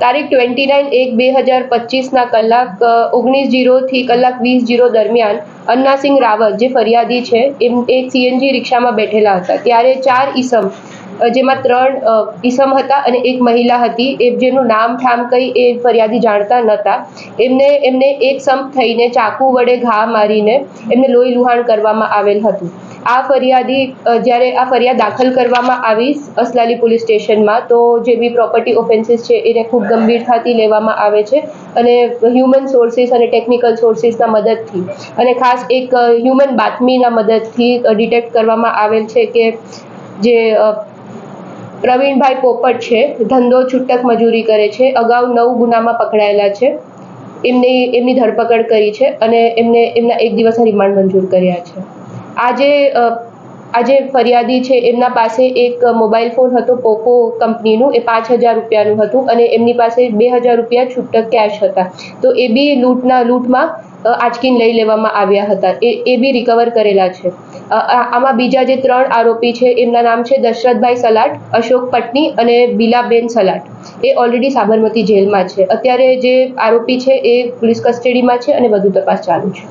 તારીખ twenty nine એક બે હજાર પચીસના કલાક ઓગણીસ જીરો થી કલાક વીસ જીરો દરમિયાન અન્નાસિંહ રાવત જે ફરિયાદી છે, એમ એક સીએનજી રિક્ષામાં બેઠેલા હતા. ત્યારે ચાર ઈસમ જેમાં ત્રણ અ, ઈસમ હતા અને એક મહિલા હતી. એ જેનું નામ ઠામ કંઈ એ ફરિયાદી જાણતા નહોતા એમને એમને એક સમ થઈને ચાકુ વડે ઘા મારીને એમને લોહી લુહાણ કરવામાં આવેલ હતું. આ ફરિયાદી જ્યારે આ ફરિયાદ દાખલ કરવામાં આવી અસલાલી પોલીસ સ્ટેશનમાં તો જે બી પ્રોપર્ટી ઓફેન્સીસ છે એને ખૂબ ગંભીરતાથી લેવામાં આવે છે અને હ્યુમન સોર્સિસ અને ટેકનિકલ સોર્સિસના મદદથી અને ખાસ એક હ્યુમન બાતમીના મદદથી ડિટેક્ટ કરવામાં આવેલ છે કે જે પ્રવીણભાઈ પોપટ છે, ધંધો છૂટક મજૂરી કરે છે, અગાઉ નવ ગુનામાં પકડાયેલા છે, એમની એમની ધરપકડ કરી છે અને એમને, એમના એક દિવસના રિમાન્ડ મંજૂર કર્યા છે. આજે આજે ફરિયાદી છે, એમના પાસે એક મોબાઈલ ફોન હતો, પોકો કંપનીનું, એ પાંચ હજાર રૂપિયાનું હતું અને એમની પાસે બે હજાર રૂપિયા છૂટક કેશ હતા. તો એ બી લૂંટના લૂંટમાં આંચકીને લઈ લેવામાં આવ્યા હતા. એ એ બી રિકવર કરેલા છે. આમાં બીજા જે ત્રણ આરોપી છે, એમના નામ છે દશરથભાઈ સલાટ, અશોક પટની અને બિલાબેન સલાટ. એ ઓલરેડી સાબરમતી જેલમાં છે. અત્યારે જે આરોપી છે એ પોલીસ કસ્ટડીમાં છે અને વધુ તપાસ ચાલુ છે.